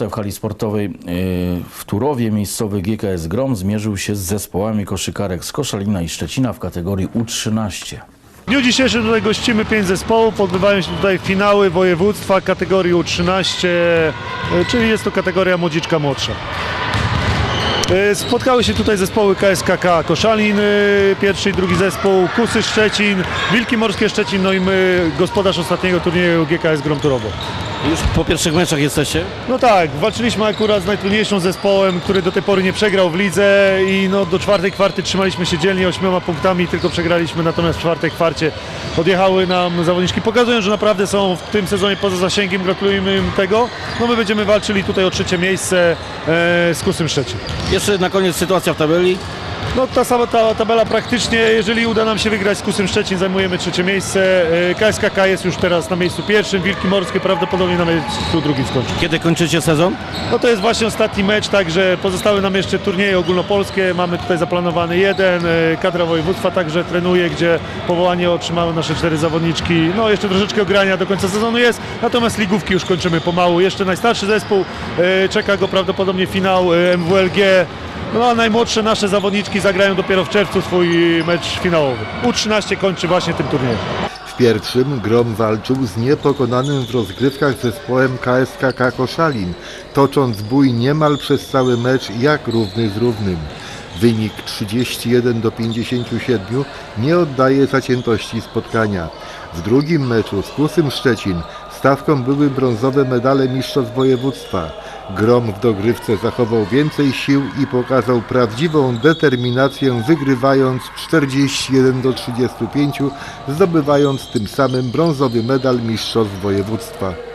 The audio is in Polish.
W hali sportowej yy, w Turowie miejscowy GKS Grom zmierzył się z zespołami koszykarek z Koszalina i Szczecina w kategorii U13. W dniu dzisiejszym tutaj gościmy pięć zespołów, odbywają się tutaj finały województwa kategorii U13, e, czyli jest to kategoria młodziczka młodsza. E, Spotkały się tutaj zespoły KSKK Koszalin, pierwszy i drugi zespół, Kusy Szczecin, Wilki Morskie Szczecin, no i my, gospodarz ostatniego turnieju GKS Grom Turowo. Już po pierwszych meczach jesteście? No tak, walczyliśmy akurat z najtrudniejszym zespołem, który do tej pory nie przegrał w lidze i no do czwartej kwarty trzymaliśmy się dzielnie ośmioma punktami, tylko przegraliśmy, natomiast w czwartej kwarcie odjechały nam zawodniczki. Pokazują, że naprawdę są w tym sezonie poza zasięgiem, gratulujemy im tego. No my będziemy walczyli tutaj o trzecie miejsce e, z Kusym Szczecin. Jeszcze na koniec sytuacja w tabeli. No ta sama ta tabela praktycznie, jeżeli uda nam się wygrać z Kusym Szczecin, zajmujemy trzecie miejsce. KSKK jest już teraz na miejscu pierwszym, Wilki Morskie prawdopodobnie na miejscu drugim skończą. Kiedy kończycie sezon? No to jest właśnie ostatni mecz, także pozostały nam jeszcze turnieje ogólnopolskie. Mamy tutaj zaplanowany jeden, e, kadra województwa także trenuje, gdzie powołanie otrzymały nasze cztery zawodniczki. No jeszcze troszeczkę ogrania do końca sezonu jest, natomiast ligówki już kończymy pomału. Jeszcze najstarszy zespół, e, czeka go prawdopodobnie finał MWLG. No a najmłodsze nasze zawodniczki zagrają dopiero w czerwcu swój mecz finałowy. U13 kończy właśnie tym turniejem. W pierwszym Grom walczył z niepokonanym w rozgrywkach zespołem KSKK Koszalin, tocząc bój niemal przez cały mecz jak równy z równym. Wynik 31 do 57 nie oddaje zaciętości spotkania. W drugim meczu z Kusym Szczecin stawką były brązowe medale mistrzostw województwa. Grom w dogrywce zachował więcej sił i pokazał prawdziwą determinację, wygrywając 41 do 35, zdobywając tym samym brązowy medal mistrzostw województwa.